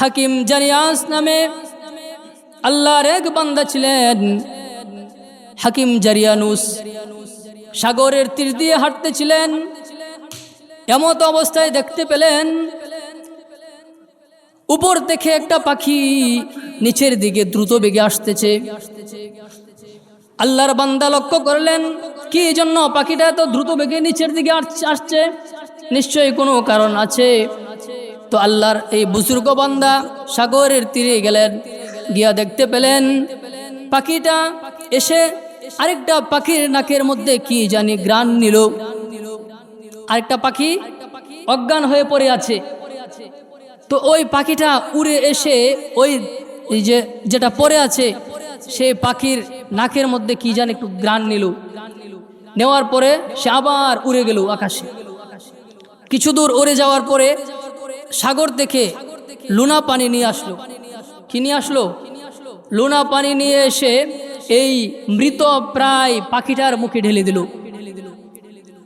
হাকিম জারিয়াস নামে। আল্লাহর এক বান্দা ছিলেন। হাকিম জারিয়ানুস। সাগরের তীর দিয়ে হাঁটতেছিলেন। এমত অবস্থায় দেখতে পেলেন। উপর থেকে একটা পাখি নিচের দিকে দ্রুত বেগে আসতেছে। আল্লাহর বান্দা লক্ষ্য করলেন, কি জন্য পাখিটা এত দ্রুত বেগে নিচের দিকে আস- আসছে? নিশ্চয়ই কোনো কারণ আছে। তো আল্লাহর এই বুজুর্গ বান্দা সাগরের তীরে গেলেন, গিয়া দেখতে পেলেন, পাখিটা এসে আরেকটা পাখির নাকের মধ্যে কি জানি গ্রান নিল। আরেকটা পাখি অজ্ঞান হয়ে পড়ে আছে। তো ওই পাখিটা উড়ে এসে ওই যে যেটা পড়ে আছে, সে পাখির নাকের মধ্যে কি জানি একটু গ্রান নিল। নেওয়ার পরে সে আবার উড়ে গেল আকাশে। কিছু দূর উড়ে যাওয়ার পরে সাগর থেকে লুনা পানি নিয়ে আসলো। কি নিয়ে আসলো? লুনা পানি নিয়ে এসে এই মৃত প্রায় পাখিটার মুখে ঢেলে দিল।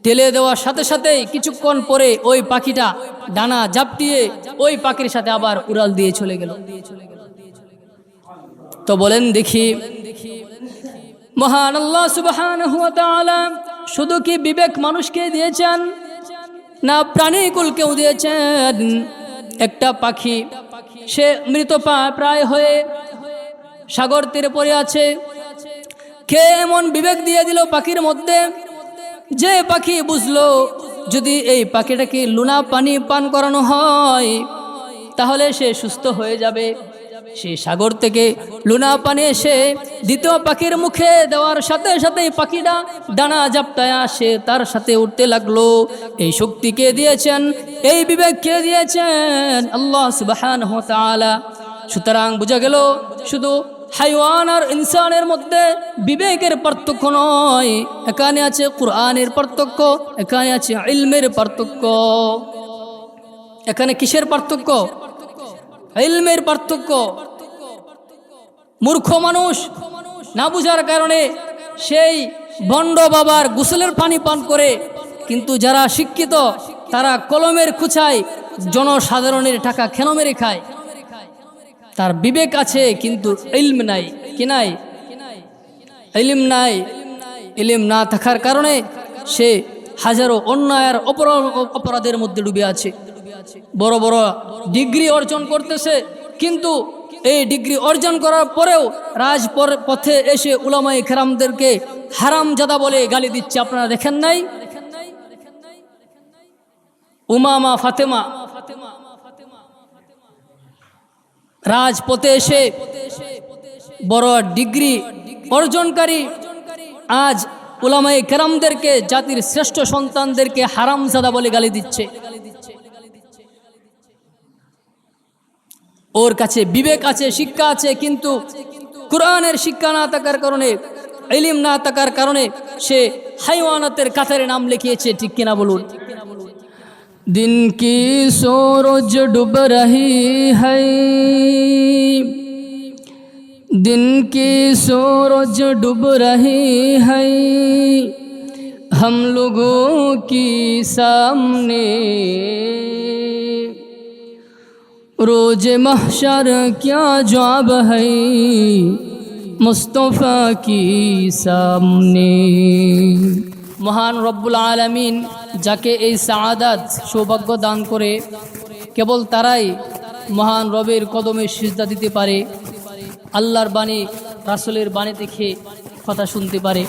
ঢেলে দেওয়ার সাথে সাথেই কিছুক্ষণ পরে ওই পাখিটা ডানা ঝাপটিয়ে ওই পাখির সাথে আবার উড়াল দিয়ে চলে গেল। তো বলেন দেখি, মহান আল্লাহ তাআলা শুধু কি বিবেক মানুষকে দিয়েছেন? না প্রাণে কুল কেউ দিয়েছেন একটা পাখি, সে মৃত প্রায় হয়ে সাগর তীরে পড়ে আছে। কে এমন বিবেক দিয়ে দিল পাখির মধ্যে? যে পাখি বুঝলো যদি এই পাখিটাকে লুনা পানি পান করানো হয়, তাহলে সে সুস্থ হয়ে যাবে। সে সাগর থেকে লুনা পানি এসে দ্বিতীয় পাখির মুখে দেওয়ার সাথে সাথেই পাখিটা ডানা জাপটায় আসে, তার সাথে উঠতে লাগল। এই শক্তি কে দিয়েছেন? এই বিবেক কে দিয়েছেন? আল্লাহ সুবহানাহু ওয়া সুতরাং বোঝা গেল, শুধু হাইওয়ান আর ইনসানের মধ্যে বিবেকের পার্থক্য নয়, এখানে আছে কোরআনের পার্থক্য, এখানে আছে ইলমের পার্থক্য। এখানে কিসের পার্থক্য? ইলমের পার্থক্য। মূর্খ মানুষ না বুঝার কারণে সেই বন্ড বাবার গোসলের পানি পান করে, কিন্তু যারা শিক্ষিত, তারা কলমের খুচায় জনসাধারণের টাকা খেন মেরে খায়। তার বিবেক আছে, কিন্তু ইলম নাই। কি নাই? ইলিম নাই। ইলিম না থাকার কারণে সে হাজারো অন্যায়ের অপরাধ অপরাধের মধ্যে ডুবে আছে। বড় বড় ডিগ্রি অর্জন করতেছে, কিন্তু এই ডিগ্রি অর্জন করার পরেও রাজ পথে এসে উলামাই খেরামদেরকে হারাম জাদা বলে গালি দিচ্ছে। আপনারা দেখেন নাই? উমামা ফাতেমা রাজপথে এসে বড় ডিগ্রি অর্জনকারী আজ ওলামাই কেরামদেরকে, জাতির শ্রেষ্ঠ সন্তানদেরকে হারামজাদা বলে গালি দিচ্ছে। ওর কাছে বিবেক আছে শিক্ষা আছে কিন্তু কোরআনের শিক্ষা না থাকার কারণে ইলিম না থাকার কারণে সে হাইওয়ানাতের কাতারে নাম লিখিয়েছে ঠিক কিনা বলুন दिन की सूरज डूब रही है दिन की सूरज डूब रही है हम लोगों की सामने रोज महशर क्या जवाब है मुस्तफ़ा की सामने মহান রব্বুল আলমিন যাকে এই সাআদাত সৌভাগ্য দান করে কেবল তারাই মহান রবের কদমে সিজদা দিতে পারে আল্লাহর বাণী রাসুলের বাণী দেখে কথা শুনতে পারে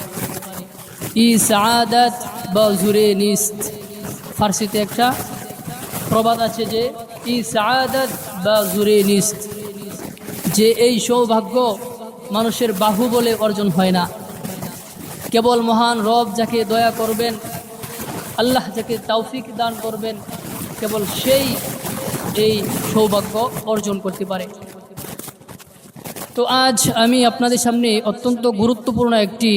ই সাআদাত বা জুরে নিস্ত ফার্সিতে একটা প্রবাদ আছে যে ই সাআদাত বা জুরে নিস্ত যে এই সৌভাগ্য মানুষের বাহু বলে অর্জন হয় না। কেবল মহান রব যাকে দয়া করবেন, আল্লাহ যাকে তৌফিক দান করবেন, কেবল সেই এই সৌভাগ্য অর্জন করতে পারে। তো আজ আমি আপনাদের সামনে অত্যন্ত গুরুত্বপূর্ণ একটি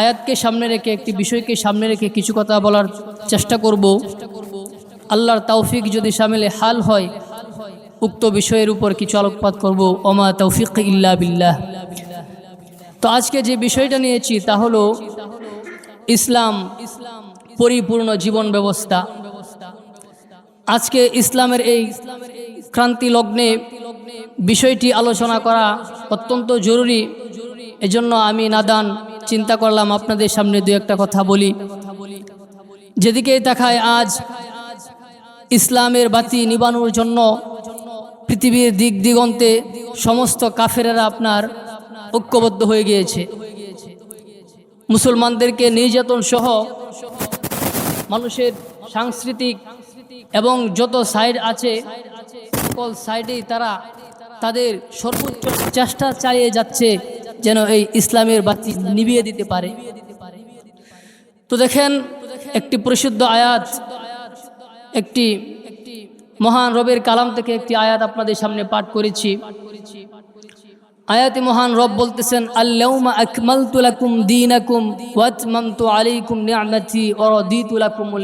আয়াতকে সামনে রেখে, একটি বিষয়কে সামনে রেখে কিছু কথা বলার চেষ্টা করব। আল্লাহর তৌফিক যদি সামিলে হাল হয় উক্ত বিষয়ের উপর কিছু আলোকপাত করব। ওমা তৌফিক ইল্লা বিল্লাহ। তো আজকে যে বিষয়টা নিয়েছি তা হলো ইসলাম ইসলাম পরিপূর্ণ জীবন ব্যবস্থা। আজকে ইসলামের এই ক্রান্তি লগ্নে বিষয়টি আলোচনা করা অত্যন্ত জরুরি। এজন্য আমি নাদান চিন্তা করলাম আপনাদের সামনে দু একটা কথা বলি। যেদিকে তাকায় আজ ইসলামের বাতি নিবানোর জন্য পৃথিবীর দিক দিগন্তে সমস্ত কাফেরেরা আপনার ঐক্যবদ্ধ হয়ে গিয়েছে। মুসলমানদেরকে নির্যাতন সহ মানুষের সাংস্কৃতিক এবং যত সাইড আছে, সকল সাইডেই তারা তাদের সর্বোচ্চ চেষ্টা চালিয়ে যাচ্ছে যেন এই ইসলামের বাতি নিভিয়ে দিতে পারে। তো দেখেন, একটি পরিশুদ্ধ আয়াত, একটি মহান রবের কালাম থেকে একটি আয়াত আপনাদের সামনে পাঠ করেছি। আয়াতে মহান রব বলতেছেন আল্লাউমা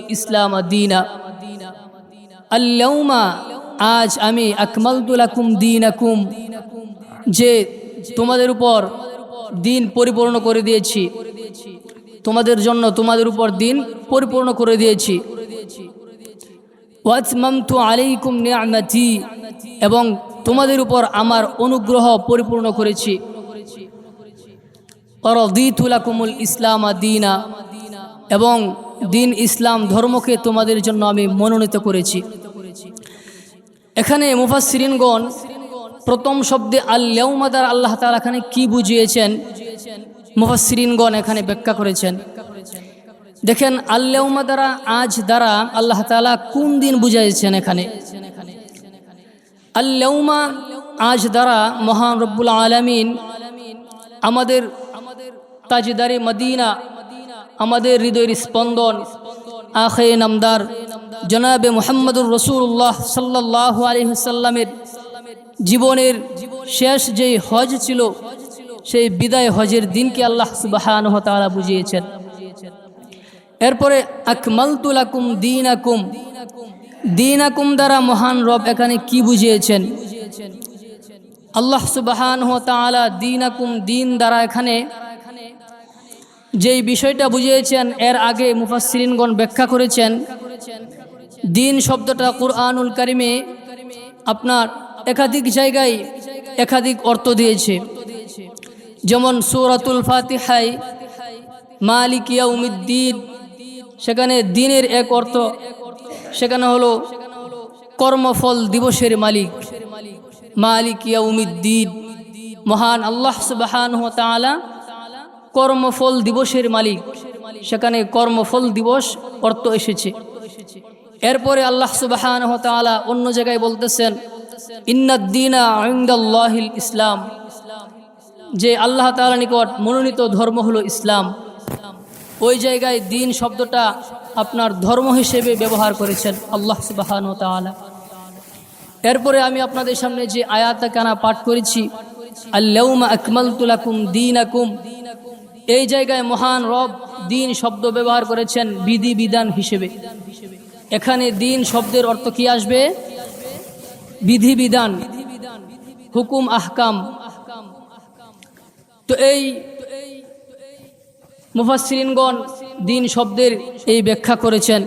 ইসলাম দীনা। আল্লাউমা আজ আমি যে তোমাদের উপর দিন পরিপূর্ণ করে দিয়েছি। তোমাদের জন্য তোমাদের উপর দিন পরিপূর্ণ করে দিয়েছি। ওয়াতমামতু আলাইকুম নি'মাতি এবং তোমাদের উপর আমার অনুগ্রহ পরিপূর্ণ করেছি। অরদিতুলাকুমুল ইসলাম আদিনা এবং দিন ইসলাম ধর্মকে তোমাদের জন্য আমি মনোনীত করেছি। এখানে মুফাসসিরিনগণ প্রথম শব্দে আল্লাউমাদার আল্লাহ তাআলা এখানে কি বুঝিয়েছেন? মুফাসসিরিনগণ এখানে ব্যাখ্যা করেছেন। দেখেন আল্লাউমা দ্বারা, আজ দ্বারা আল্লাহ তাআলা কোন দিন বুঝাইছেন এখানে? আল্লাউমা আজ দ্বারা মহান রব্বুল আলমিন আমাদের তাজদারে মদিনা, আমাদের হৃদয়ের স্পন্দন, আখে নামদার জনাবে মোহাম্মদুর রসুল্লাহ সাল্লাহ আলহিসাল্লামের জীবনের শেষ যে হজ ছিল, সেই বিদায় হজের দিনকে আল্লাহ সুবাহান তালা বুঝিয়েছেন। এরপরে আকমালতুল আকুম দিন আকুম দিন আকুম দ্বারা মহান রব এখানে কি বুঝিয়েছেন? আল্লাহ সুবাহান তালা দিন আকুম দিন দ্বারা এখানে যেই বিষয়টা বুঝিয়েছেন, এর আগে মুফাসরিনগণ ব্যাখ্যা করেছেন। দিন শব্দটা কুরআনুল কারিমে আপনার একাধিক জায়গায় একাধিক অর্থ দিয়েছে। যেমন সৌরাতুল ফাতিহাই মালিক ইয়াউমিদ্দিন। সেখানে দিনের এক অর্থ। সেখানে হলো কর্মফল দিবসের মালিক। মালিক ইয়াউমিদ্দিন। মহান আল্লাহ সুবাহান তাআলা কর্মফল দিবসের মালিক। সেখানে কর্মফল দিবস অর্থ এসেছে। এরপরে আল্লাহ সুবাহান তাআলা অন্য জায়গায় বলতেছেন, ইন্নাদ্দিনা আইন্দাল্লাহিল ইসলাম। যে আল্লাহ তাআলা নিকট মনোনীত ধর্ম হলো ইসলাম। ওই জায়গায় দিন শব্দটা আপনার ধর্ম হিসেবে ব্যবহার করেছেন আল্লাহ সুবাহান তাআলা। এরপরে আমি আপনাদের সামনে যে আয়াতটা কানা পাঠ করেছি দিন এই জায়গায় মহান রব দিন শব্দ ব্যবহার করেছেন বিধি বিধান হিসেবে। এখানে দিন শব্দের অর্থ কি আসবে? বিধি বিধান হুকুম, আহকাম। তো এই মুফাসরিনগণ দিন শব্দের এই ব্যাখ্যা করেছেন।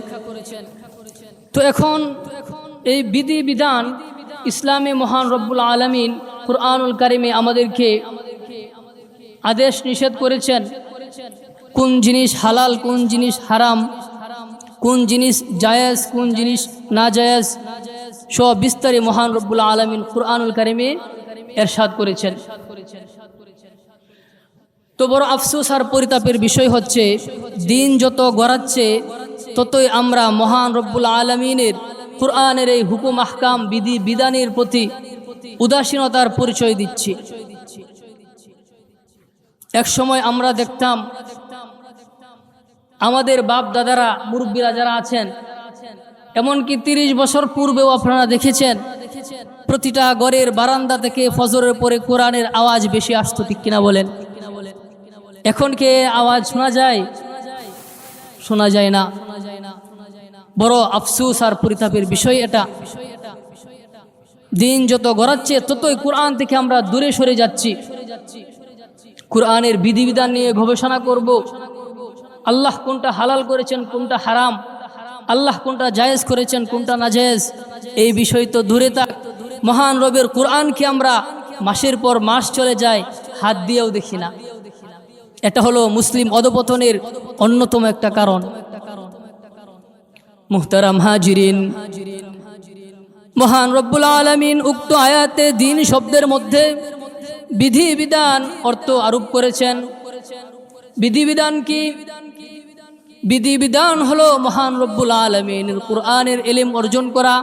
তো এখন এই বিধি বিধান ইসলামে মহান রব্বুল আলমিন কুরআনুল কারিমে আমাদেরকে আদেশ নিষেধ করেছেন, কোন জিনিস হালাল, কোন জিনিস হারাম, কোন জিনিস জায়েজ, কোন জিনিস না জায়েজ সব বিস্তারে মহান রব্বুল আলমিন কুরআনুল কারিমে এরশাদ করেছেন। তো বড় আফসোস আর পরিতাপের বিষয় হচ্ছে, দিন যত গড়াচ্ছে, ততই আমরা মহান রব্বুল আলমিনের কোরআনের এই হুকুম, আহকাম, বিধি, বিধানের প্রতি উদাসীনতার পরিচয় দিচ্ছি। এক সময় আমরা দেখতাম, আমাদের বাপ দাদারা মুরব্বীরা যারা আছেন, এমনকি তিরিশ বছর পূর্বেও আপনারা দেখেছেন, প্রতিটা ঘরের বারান্দা থেকে ফজরের পরে কোরআনের আওয়াজ বেশি আসতো ঠিক কিনা বলেন? এখন কে আওয়াজ শোনা যায়? শোনা যায় না। বড় আফসুস আর পরিতাপের বিষয় এটা। দিন যত গড়াচ্ছে, ততই কোরআন থেকে আমরা দূরে সরে যাচ্ছি। কোরআনের বিধিবিধান নিয়ে গবেষণা করব। আল্লাহ কোনটা হালাল করেছেন, কোনটা হারাম? আল্লাহ কোনটা জায়েজ করেছেন, কোনটা না জায়েজ এই বিষয় তো দূরে থাক। মহান রবের কোরআনকে আমরা মাসের পর মাস চলে যায়, হাত দিয়েও দেখি না। এটা হলো মুসলিম অধপতনের অন্যতম একটা কারণ। মুহতারাম হাজিরিন, মহান রব্বুল আলমিন উক্ত আয়াতে দিন শব্দের মধ্যে বিধি বিধান অর্থ আরোপ করেছেন। বিধিবিধান কি? বিধিবিধান হলো মহান রব্বুল আলমিনের কোরআনের এলিম অর্জন করা।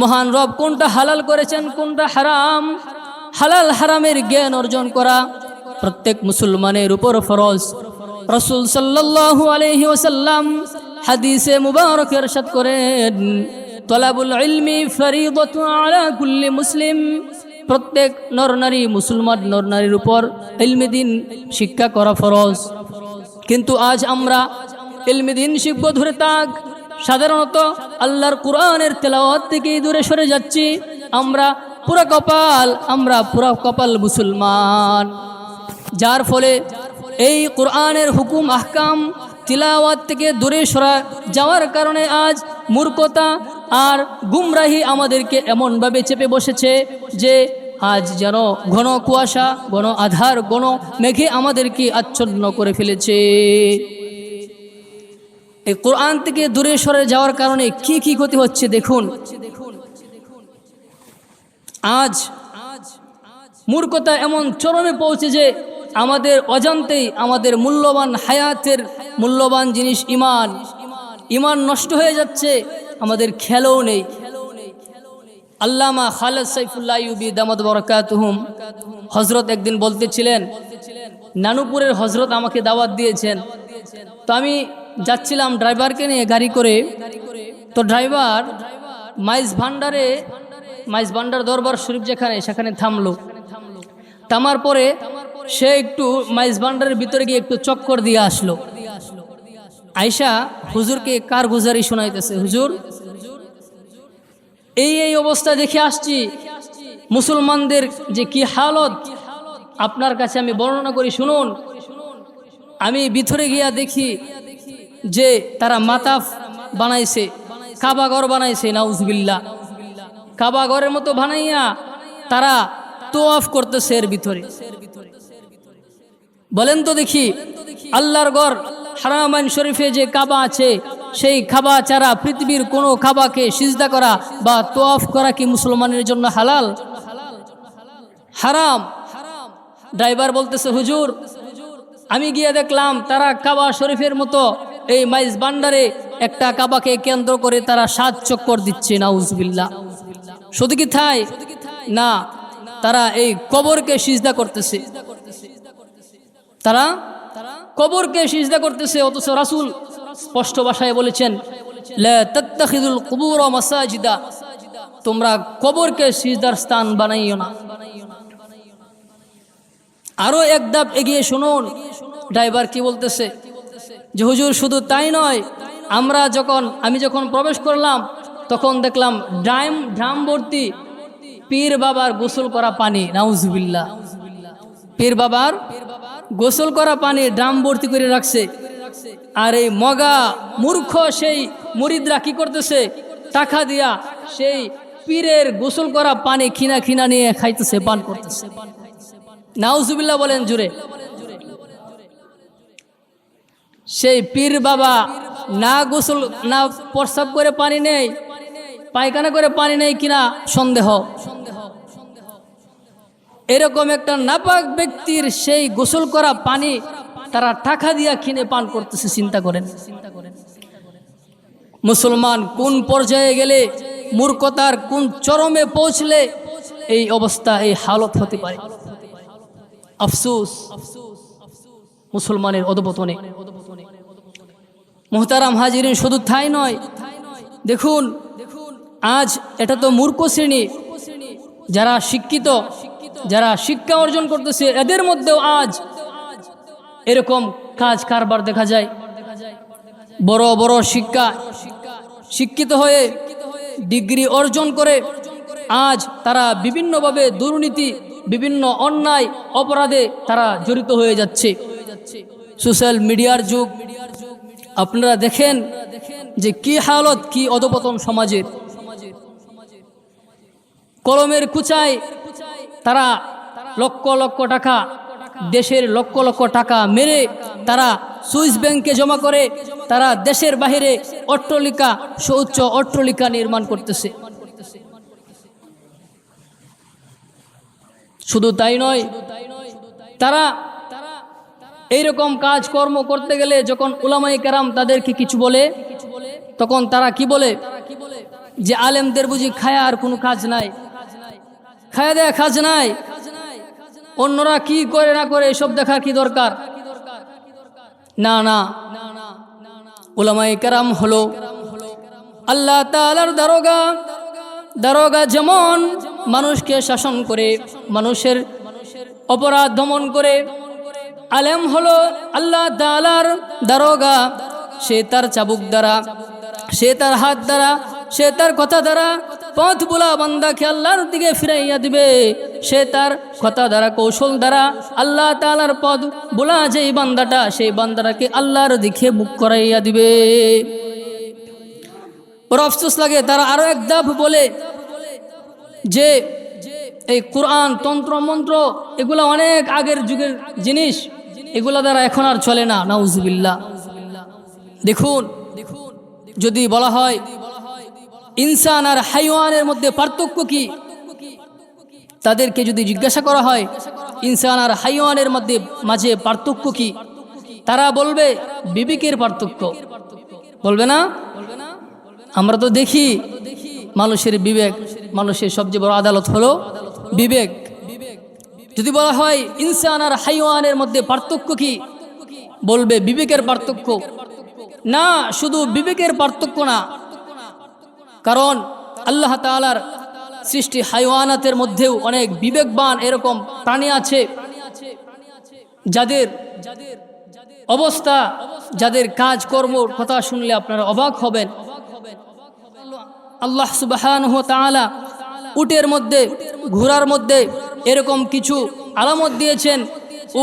মহান রব কোনটা হালাল করেছেন, কোনটা হারাম, হালাল হারামের জ্ঞান অর্জন করা। প্রত্যেক মুসলমানের উপর ফরজ। রসুল সাল্লাল্লাহু আলাইহি ওয়াসাল্লাম হাদিসে মুবারক ইরশাদ করেন, তলাবুল ইলমি ফরিদতু মুসলিম। প্রত্যেক নরনারী মুসলমান নরনারীর উপর ইলমি দিন শিক্ষা করা ফরজ। কিন্তু আজ আমরা ইলমি দিন শিখব ধরে তাক। সাধারণত আল্লাহর কোরআনের তেলাওয়াত থেকেই দূরে সরে যাচ্ছি। আমরা পুরা কপাল, আমরা পুরা কপাল মুসলমান। যার ফলে এই কোরআনের হুকুম, আহকাম, তিলাওয়াত থেকে দূরে সরা যাওয়ার কারণে আজ মূর্খতা আর গুমরাহি আমাদেরকে এমনভাবে চেপে বসেছে যে আজ যেন ঘন কুয়াশা, ঘন আধার, ঘন মেঘে আমাদেরকে আচ্ছন্ন করে ফেলেছে। এই কোরআন থেকে দূরে সরে যাওয়ার কারণে কি কি ক্ষতি হচ্ছে দেখুন। আজ মূর্খতা এমন চরমে পৌঁছে যে আমাদের অজান্তেই আমাদের মূল্যবান হায়াতের মূল্যবান জিনিস ইমান। ইমান নষ্ট হয়ে যাচ্ছে, আমাদের খেলেও নেই। আল্লামা খালেদ সাইফুল্লাহ ইউবি দামদ বরকাতহুম হজরত একদিন বলতেছিলেন, নানুপুরের হজরত আমাকে দাওয়াত দিয়েছেন। তো আমি যাচ্ছিলাম ড্রাইভারকে নিয়ে গাড়ি করে। তো ড্রাইভার মাইজ ভান্ডারে, মাইজ ভান্ডার দরবার শরীফ যেখানে, সেখানে থামলো। থামার পরে সে একটু মাইজ ভান্ডারের ভিতরে গিয়ে একটু চক্কর দিয়ে আসলো। আয়সা হুজুরকে কার গুজারি শোনাইতেছে? হুজুর, এই এই অবস্থা দেখে আসছি। মুসলমানদের যে কি হালত, আপনার কাছে আমি বর্ণনা করি, শুনুন। আমি ভিতরে গিয়া দেখি যে তারা মাতাফ বানাইছে কাবাগর বানাইছে নাউজবিল্লা কাবাগরের মতো বানাইয়া তারা তোয়াফ করতেছে এর ভিতরে। বলেন তো দেখি, আল্লাহর গড় হারামাইন শরীফে যে কাবা আছে, সেই খাবা ছাড়া পৃথিবীর কোনো খাবাকে সিজদা করা বা তোয়াফ করা কি মুসলমানের জন্য হালাল? হারাম। ড্রাইভার বলতেছে, হুজুর, আমি গিয়ে দেখলাম তারা কাবা শরীফের মতো এই মাইজ বান্ডারে একটা কাবাকে কেন্দ্র করে তারা সাত চক্কর দিচ্ছে নাউজবিল্লা শুধু কি থাই না, তারা এই কবরকে সিজদা করতেছে। তারা কবরকে সিজদা করতেছে, অথচ রাসুল স্পষ্ট ভাষায় বলেছেন তোমরা কবরকে সিজদার স্থান বানাইও না। আরও এক ধাপ এগিয়ে শুনুন, ড্রাইভার কি বলতেছে, যে, হুজুর, শুধু তাই নয়, আমরা যখন, আমি যখন প্রবেশ করলাম, তখন দেখলাম ড্রাম ড্রাম ভর্তি পীর বাবার গোসল করা পানি নাউজুবিল্লা পীর বাবার গোসল করা পানি ড্রাম ভর্তি করে রাখছে। আর এই মগা মূর্খ সেই মুরিদরা কি করতেছে? টাকা দিয়া সেই পীরের গোসল করা পানি খিনা খিনা নিয়ে খাইতেছে, পান করতেছে। নাউজুবিল্লা বলেন জুড়ে। সেই পীর বাবা না গোসল, না প্রস্রাব করে পানি নেই, পায়খানা করে পানি নেই কিনা সন্দেহ। এরকম একটা নাপাক ব্যক্তির সেই গোসল করা পানি তারা টাকা দিয়া কিনে পান করতেছে, চিন্তা করেন। মুসলমান কোন পর্যায়ে গেলে মূর্খতার কোন চরমে পৌঁছলে এই অবস্থা, এই হালত হতে পারে? আফসুস, মুসলমানের অধপতনে। মোহতারাম হাজিরিন শুধু থাই নয়, দেখুন, আজ এটা তো মূর্খ শ্রেণি, যারা শিক্ষিত যারা শিক্ষা অর্জন করতেছে, এদের মধ্যেও আজ এরকম কাজ কারবার দেখা যায়। বড় বড় শিক্ষা শিক্ষিত হয়ে ডিগ্রি অর্জন করে আজ তারা বিভিন্নভাবে দুর্নীতি, বিভিন্ন অন্যায় অপরাধে তারা জড়িত হয়ে যাচ্ছে। সোশ্যাল মিডিয়ার যুগ, আপনারা দেখেন যে কি হালত, কি অধপতন সমাজের। কলমের কুচায় তারা লক্ষ লক্ষ টাকা, দেশের লক্ষ লক্ষ টাকা মেরে তারা সুইস ব্যাংকে জমা করে, তারা দেশের বাহিরে অট্টলিকা সৌচ্চ অট্টলিকা নির্মাণ করতেছে। শুধু তাই নয়, তারা এইরকম কাজ কর্ম করতে গেলে যখন উলামাই কেরাম তাদেরকে কিছু বলে, তখন তারা কি বলে? যে আলেমদের বুঝি খায়া আর কোনো কাজ নাই। খায়া দেয়া কাজ নাই। অন্যরা কি করে না করে এসব দেখা কি দরকার? না না। উলামাই কেরাম হলো আল্লাহ তালার দারোগা। দারোগা যেমন মানুষকে শাসন করে, মানুষের অপরাধ দমন করে, আলেম হলো আল্লাহ তালার দারোগা। সে তার চাবুক দ্বারা, সে তার হাত দ্বারা, সে তার কথা দ্বারা পথ বোলা বান্দাকে আল্লাহর দিকে ফিরাইয়া দিবে। সে তার কথা দ্বারা, কৌশল দ্বারা আল্লাহ তালার পথ বোলা যেই বান্দাটা, সেই বান্দাটাকে আল্লাহর দিকে মুখ করাইয়া দিবে। ওর আফসোস লাগে, তারা আরও এক ধাপ বলে যে এই কোরআন, তন্ত্র, মন্ত্র, এগুলো অনেক আগের যুগের জিনিস। এগুলা দ্বারা এখন আর চলে না, নাউজুবিল্লাহ। দেখুন, যদি বলা হয় ইনসান আর হাইওয়ানের মধ্যে পার্থক্য কি? তাদেরকে যদি জিজ্ঞাসা করা হয়, ইনসান আর হাইওয়ানের মধ্যে, মাঝে পার্থক্য কি? তারা বলবে, বিবেকের পার্থক্য। বলবে না? আমরা তো দেখি, মানুষের বিবেক, মানুষের সবচেয়ে বড় আদালত হলো বিবেক। যদি বলা হয়, ইনসান আর হাইওয়ানের মধ্যে পার্থক্য কি? বলবে, বিবেকের পার্থক্য। না, শুধু বিবেকের পার্থক্য না কারণ আল্লাহ তালার সৃষ্টি হাইওয়ানাতের মধ্যেও অনেক বিবেকবান এরকম প্রাণী আছে, যাদের অবস্থা, যাদের কাজকর্ম কথা শুনলে আপনারা অবাক হবেন। আল্লাহ তাআলা উটের মধ্যে, ঘোড়ার মধ্যে এরকম কিছু আলামত দিয়েছেন।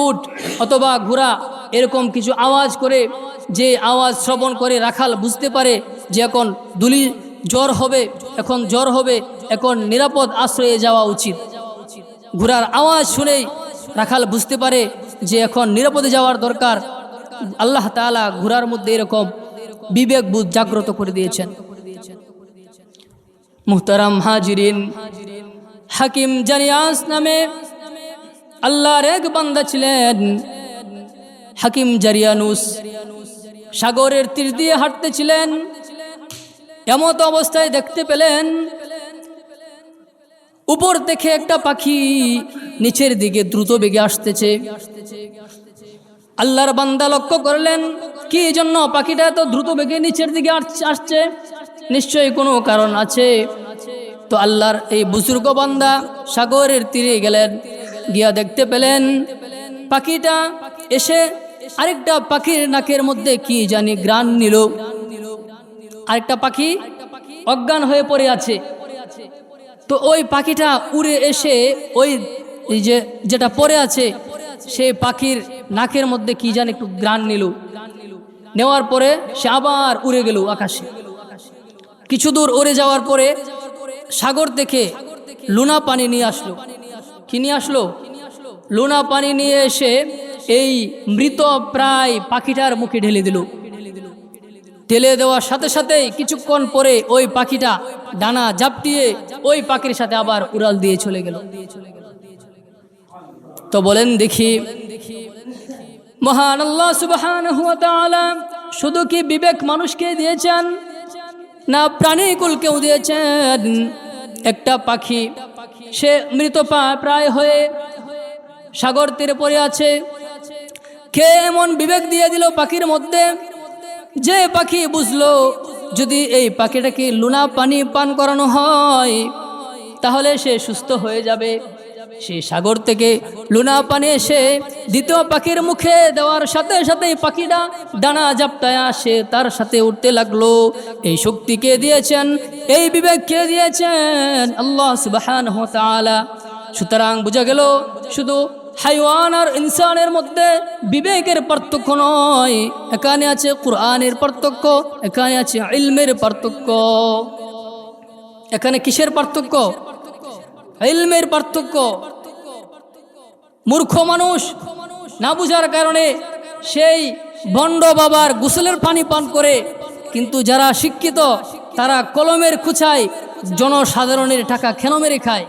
উট অথবা ঘোড়া এরকম কিছু আওয়াজ করে, যে আওয়াজ শ্রবণ করে রাখাল বুঝতে পারে যে এখন দুলি জ্বর হবে, এখন জ্বর হবে, এখন নিরাপদ আশ্রয়ে যাওয়া উচিত। ঘোড়ার আওয়াজ শুনেই রাখাল বুঝতে পারে যে এখন নিরাপদে যাওয়ার দরকার। আল্লাহ তাআলা ঘোড়ার মধ্যে এরকম বিবেক বুধ জাগ্রত করে দিয়েছেন। মুহতারাম হাজিরিন, হাকিম জানিয়াস নামে আল্লাহর এক বান্দা ছিলেন। হাকিম জারিয়ানুস সাগরের তীর দিয়ে হাঁটতেছিলেন এমত অবস্থায় দেখতে পেলেন। উপর থেকে একটা পাখি নিচের দিকে দ্রুত বেগে আসতেছে। আল্লাহর বান্দা লক্ষ্য করলেন, কি জন্য পাখিটা এত দ্রুত বেগে নিচের দিকে আস- আসছে? নিশ্চয়ই কোনো কারণ আছে। তো আল্লাহর এই বুজুর্গ বান্দা সাগরের তীরে গেলেন, গিয়া দেখতে পেলেন, পাখিটা এসে আরেকটা পাখির নাকের মধ্যে কি জানি গ্রান নিল। আরেকটা পাখি অজ্ঞান হয়ে পড়ে আছে। তো ওই পাখিটা উড়ে এসে ওই যে যেটা পড়ে আছে সেই পাখির নাকের মধ্যে কি জানি একটু গ্রান নিল। নেওয়ার পরে সে আবার উড়ে গেল আকাশে। কিছু দূর উড়ে যাওয়ার পরে সাগর থেকে লুনা পানি নিয়ে আসলো। কি নিয়ে আসলো? লুনা পানি নিয়ে এসে এই মৃত প্রায় পাখিটার মুখে ঢেলে দিল। ঢেলে দেওয়ার সাথে সাথেই কিছুক্ষণ পরে ওই পাখিটা ডানা জাপটিয়ে ওই পাখির সাথে আবার উড়াল দিয়ে চলে গেল। তো বলেন দেখি মহান আল্লাহ সুবহান শুধু কি বিবেক মানুষকে দিয়েছেন না প্রাণীকুলকেও দিয়েছেন? একটা পাখি, সে মৃত প্রায় হয়ে সাগর তীরে পড়ে আছে। কে এমন বিবেক দিয়ে দিল পাখির মধ্যে? যে পাখি বুঝলো যদি এই পাখিটাকে লুনা পানি পান করানো হয়, তাহলে সে সুস্থ হয়ে যাবে। সে সাগর থেকে লুনা পানি এসে দ্বিতীয় পাখির মুখে দেওয়ার সাথে সাথে পাখিটা ডানা জাপটায় আসে তার সাথে উঠতে লাগল। এই শক্তি কে দিয়েছেন? এই বিবেক কে দিয়েছেন? আল্লাহ সুবাহান সুতরাং বোঝা গেল, শুধু হাইওয়ান আর ইনসানের মধ্যে বিবেকের পার্থক্য নয়। এখানে আছে কোরআনের পার্থক্য, এখানে আছে ইলমের পার্থক্য। এখানে কিসের পার্থক্য? ইলমের পার্থক্য। মূর্খ মানুষ না বুঝার কারণে সেই বন্ড বাবার গোসলের পানি পান করে, কিন্তু যারা শিক্ষিত, তারা কলমের খুচায় জনসাধারণের টাকা খেন মেরে খায়।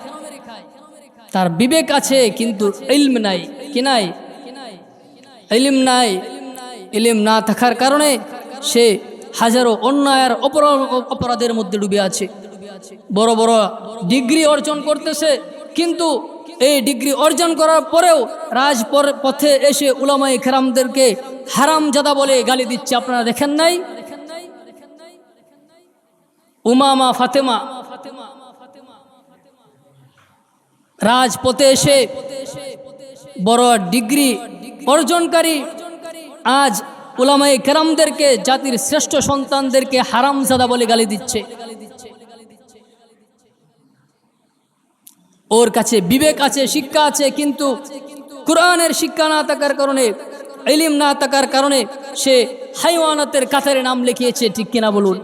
তার বিবেক আছে, কিন্তু ইলম নাই। কি নাই? ইলিম নাই। ইলিম না থাকার কারণে সে হাজারো অন্যায়ের অপরাধ, অপরাধের মধ্যে ডুবে আছে। বড় বড় ডিগ্রি অর্জন করতেছে, কিন্তু এই ডিগ্রি অর্জন করার পরেও রাজ পথে এসে উলামাই খেরামদেরকে হারাম জাদা বলে গালি দিচ্ছে। আপনারা দেখেন নাই? উমামা ফাতেমা রাজপথে এসে বড় ডিগ্রি অর্জনকারী আজ উলামাই কেরামদেরকে, জাতির শ্রেষ্ঠ সন্তানদেরকে হারামজাদা বলে গালি দিচ্ছে। ওর কাছে বিবেক আছে, শিক্ষা আছে, কিন্তু কোরআনের শিক্ষা না থাকার কারণে এলিম না থাকার কারণে সে হাইওয়ানাতের কাতারে নাম লিখিয়েছে, ঠিক কিনা বলুন?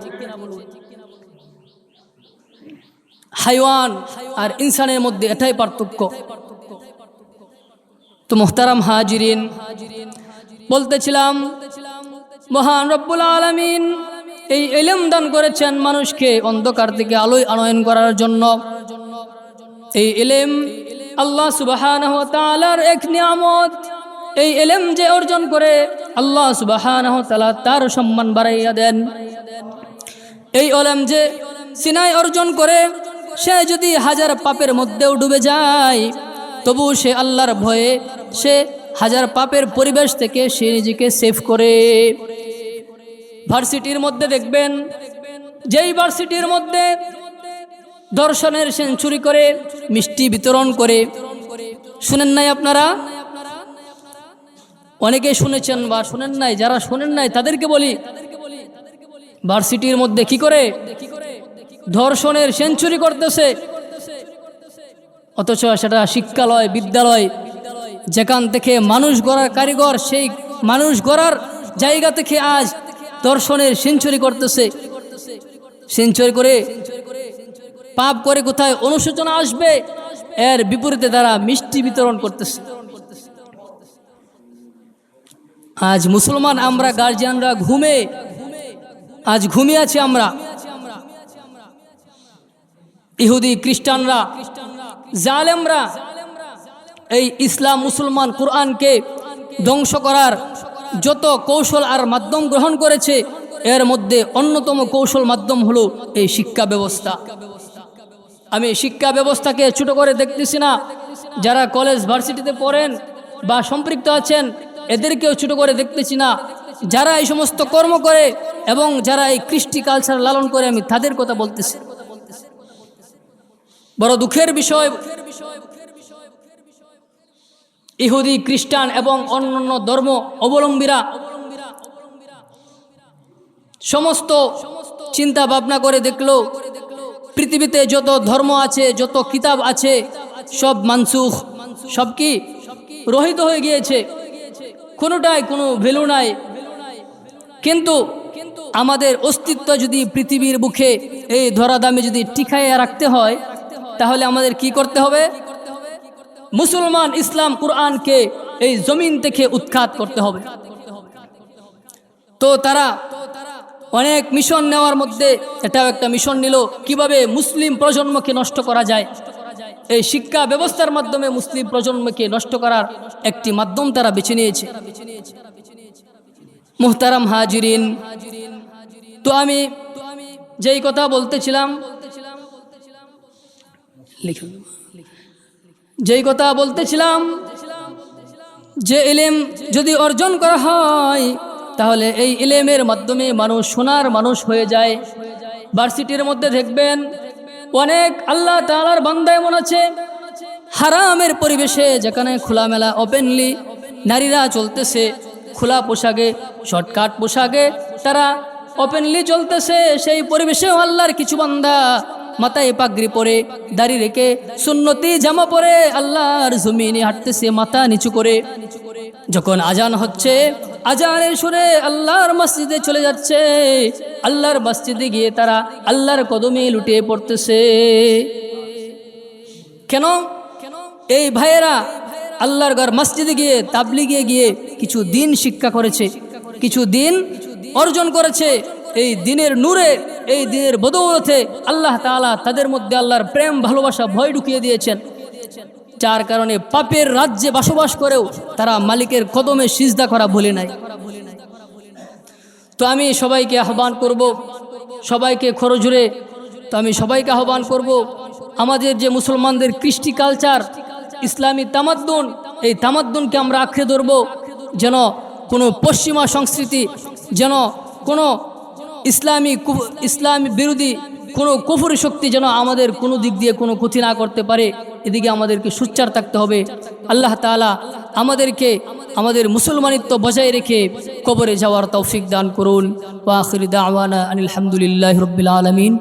হাইওয়ান আর ইনসানের মধ্যে এটাই পার্থক্য। তো মোহতারাম হাজিরিন, বলতেছিলাম, মহান রব্বুল আলমিন এই এলেম দান করেছেন মানুষকে অন্ধকার থেকে আলোয় আনয়ন করার জন্য। এই এলেম আল্লাহ সুবাহান তালার এক নিয়ামত। এই এলেম যে অর্জন করে আল্লাহ সুবাহান তালা তার সম্মান বাড়াইয়া দেন। এই ওলেম যে সিনাই অর্জন করে সে যদি হাজার পাপের মধ্যেও ডুবে যায়, তবু সে আল্লাহর ভয়ে সে হাজার পাপের পরিবেশ থেকে সে নিজেকে সেভ করে। ভার্সিটির মধ্যে দেখবেন, যেই ভার্সিটির মধ্যে দর্শনের সেঞ্চুরি করে, মিষ্টি বিতরণ করে, শুনেন নাই আপনারা? অনেকে শুনেছেন বা শুনেন নাই, যারা শুনেন নাই তাদেরকে বলি, ভার্সিটির মধ্যে কি করে? ধর্ষণের সেঞ্চুরি করতেছে। অথচ সেটা শিক্ষালয়, বিদ্যালয়, যেখান থেকে মানুষ গড়ার কারিগর, সেই মানুষ গড়ার জায়গা থেকে আজ দর্শনের সেঞ্চুরি করতেছে। সেঞ্চুরি করে পাপ করে কোথায় অনুশোচনা আসবে, এর বিপরীতে তারা মিষ্টি বিতরণ করতেছে। আজ মুসলমান আমরা গার্জিয়ানরা ঘুমে, আজ ঘুমিয়ে আছি আমরা। ইহুদি খ্রিস্টানরা, জালেমরা, এই ইসলাম মুসলমান কোরআনকে ধ্বংস করার যত কৌশল আর মাধ্যম গ্রহণ করেছে, এর মধ্যে অন্যতম কৌশল মাধ্যম হলো এই শিক্ষা ব্যবস্থা। আমি শিক্ষা ব্যবস্থাকে ছোট করে দেখতেছি না, যারা কলেজ, ভার্সিটিতে পড়েন বা সম্পৃক্ত আছেন, এদেরকেও ছোট করে দেখতেছি না। যারা এই সমস্ত কর্ম করে এবং যারা এই কৃষ্টি কালচার লালন করে, আমি তাদের কথা বলতেছি। বড় দুঃখের বিষয়। ইহুদি, খ্রিস্টান এবং অন্যান্য ধর্ম অবলম্বীরা সমস্ত চিন্তা ভাবনা করে দেখল, পৃথিবীতে যত ধর্ম আছে, যত কিতাব আছে, সব মানসুখ, সব কি রহিত হয়ে গিয়েছে। কোনোটাই কোনো ভ্যালু নাই। কিন্তু আমাদের অস্তিত্ব যদি পৃথিবীর বুকে এই ধরাদামে যদি টিকাইয়া রাখতে হয় তাহলে আমাদের কি করতে হবে? মুসলমান ইসলাম কোরআনকে এই জমিন থেকে উৎখাত করতে হবে। তো তারা অনেক মিশন নেওয়ার মধ্যে এটাও একটা মিশন নিল। কীভাবে মুসলিম প্রজন্মকে নষ্ট করা যায়? এই শিক্ষা ব্যবস্থার মাধ্যমে মুসলিম প্রজন্মকে নষ্ট করার একটি মাধ্যম তারা বেছে নিয়েছে। মুহতারাম হাজিরিন। তো আমি যেই কথা বলতেছিলাম লিখুন। যেই কথা বলতেছিলাম, যে ইলেম যদি অর্জন করা হয়, তাহলে এই ইলেমের মাধ্যমে মানুষ, সোনার মানুষ হয়ে যায়। ভার্সিটির মধ্যে দেখবেন, অনেক আল্লাহ তালার বান্দা এমন আছে, হারামের পরিবেশে যেখানে খোলামেলা ওপেনলি নারীরা চলতেছে, খোলা পোশাকে শর্টকাট পোশাকে, তারা ওপেনলি চলতেছে, সেই পরিবেশেও আল্লাহর কিছু বান্দা মাথায় পাগড়ি পরে, দাড়ি রেখে সুন্নতি জামা পরে আল্লাহর জমিনে হাঁটতেছে, মাথা নিচু করে। যখন আজান হচ্ছে, আজানের সুরে আল্লাহর মসজিদে চলে যাচ্ছে। আল্লাহর মসজিদে গিয়ে তারা আল্লাহর কদমে লুটিয়ে পড়তেছে। কেন? এই ভাইয়েরা আল্লাহর ঘর মসজিদে গিয়ে, তাবলিগে গিয়ে কিছু দিন শিক্ষা করেছে, কিছু দিন অর্জন করেছে। এই দিনের নূরে, এই দিনের বদৌলতে আল্লাহ তাআলা তাদের মধ্যে আল্লাহর প্রেম, ভালোবাসা, ভয় ঢুকিয়ে দিয়েছেন। যার কারণে পাপের রাজ্যে বসবাস করেও তারা মালিকের কদমে সিজদা করা ভুলে নাই। তো আমি সবাইকে আহ্বান করব, সবাইকে খরজুরে তো আমি সবাইকে আহ্বান করব, আমাদের যে মুসলমানদের কৃষ্টি কালচার, ইসলামী তামাদ্দুন, এই তামাদ্দুনকে আমরা আঁকড়ে ধরব, যেন কোনো পশ্চিমা সংস্কৃতি, যেন কোনো ইসলামী ইসলামী বিরোধী কোনো কুফুরি শক্তি যেন আমাদের কোনো দিক দিয়ে কোনো ক্ষতি না করতে পারে, এদিকে আমাদেরকে সুচ্চার থাকতে হবে। আল্লাহ তালা আমাদেরকে, আমাদের মুসলমানিত্ব বজায় রেখে কবরে যাওয়ার তৌফিক দান করুন। আলহামদুলিল্লাহ রবিল আনিল রাব্বিল আলামিন।